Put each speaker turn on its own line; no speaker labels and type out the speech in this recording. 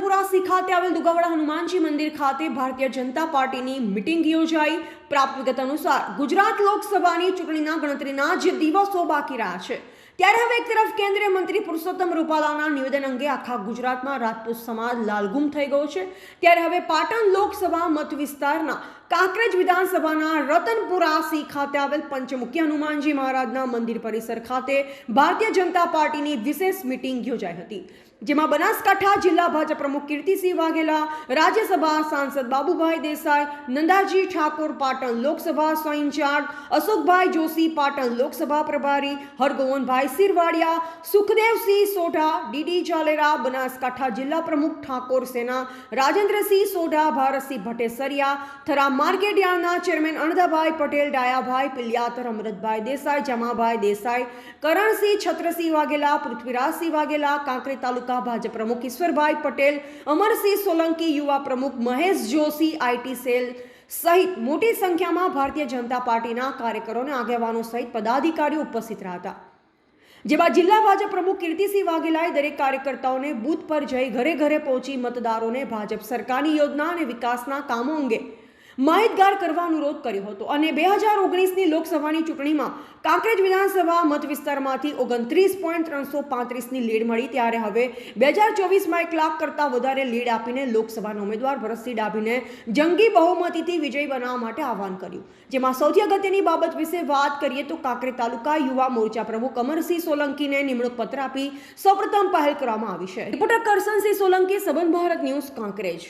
ખાતે આવેલ દુગાવાડા હનુમાનજી મંદિર ખાતે ભારતીય જનતા પાર્ટીની મિટિંગ યોજાઈ. પ્રાપ્ત વિગત અનુસાર ગુજરાત લોકસભાની ચૂંટણીના ગણતરીના જે દિવસો બાકી રહ્યા છે ત્યારે હવે એક તરફ કેન્દ્રીય મંત્રી પુરુષોત્તમ રૂપાલાના નિવેદન અંગે આખા ગુજરાતમાં રાજપૂત સમાજ લાલગુમ થઈ ગયો છે. ત્યારે હવે પાટણ લોકસભા મત વિસ્તારના કાંકરેજ વિધાનસભાના રતનપુરા સી ખાતે આવેલ પંચમુખી હનુમાનજી મહારાજના મંદિર પરિસર ખાતે ભારતીય જનતા પાર્ટીની વિશેષ મિટિંગ યોજાઈ હતી. જેમાં બનાસકાંઠા જિલ્લા ભાજપ પ્રમુખ કીર્તિસિંહ વાઘેલા, રાજ્યસભા સાંસદ બાબુભાઈ દેસાઈ, નંદાજી ઠાકોર પાટણ લોકસભા સ્વ ઇન્ચાર્જ અશોકભાઈ જોશી પાટણ લોકસભા પ્રભારી હરગોવનભાઈ સિરવાડિયા સુખદેવસિંહ સોઢા, ડીડી ઝાલેરા બનાસકાંઠા જિલ્લા પ્રમુખ ઠાકોર સેના, રાજેન્દ્રસિંહ સોઢા, ભારતસિંહ ભટ્ટેસરિયા થરા માર્કેટ ચેરમેન અણધાભાઈ પટેલ, ડાયાભાઈ પિલિયાતર, અમૃતભાઈ દેસાઈ, જમાભાઈ દેસાઈ, કરણસિંહ, છત્રસિંહ વાઘેલા, પૃથ્વીરાજસિંહ વાઘેલા, કાંકરી તાલુકા ભાજપ પ્રમુખ ઈશ્વરભાઈ પટેલ, અમરસિંહ સોલંકી યુવા પ્રમુખ મહેશ જોશી આઈટી સેલ સહિત મોટી સંખ્યામાં ભારતીય જનતા પાર્ટીના કાર્યકરો અને આગેવાનો સહિત પદાધિકારીઓ ઉપસ્થિત રહ્યા હતા. જેમાં જિલ્લા ભાજપ પ્રમુખ કીર્તિસિંહ વાઘેલાએ દરેક કાર્યકર્તાઓને બૂથ પર જઈ ઘરે ઘરે પહોંચી મતદારોને ભાજપ સરકારની યોજના અને વિકાસના કામો અંગે માહિતગાર કરવા અનુરોધ કર્યો હતો અને બે હજાર ઓગણીસની લોકસભાની ચૂંટણીમાં કાંકરેજ વિધાનસભા મત વિસ્તારમાંથી ઓગણત્રીસ પોઈન્ટ ત્રણસો પાંત્રીસની લીડ મળી. ત્યારે હવે બે હજાર ચોવીસમાં એક લાખ કરતાં વધારે લીડ આપીને લોકસભાના ઉમેદવાર ભરતસિંહ ડાભીને જંગી બહુમતીથી વિજય બનાવવા માટે આહવાન કર્યું. જેમાં સૌથી અગત્યની બાબત વિશે વાત કરીએ તો કાંકરેજ તાલુકા યુવા મોરચા પ્રમુખ અમરસિંહ સોલંકીને નિમણૂક પત્ર આપી સૌપ્રથમ પહેલ કરવામાં આવી છે. રિપોર્ટર કરસનસિંહ સોલંકી, સંબંધ ભારત ન્યૂઝ, કાંકરેજ.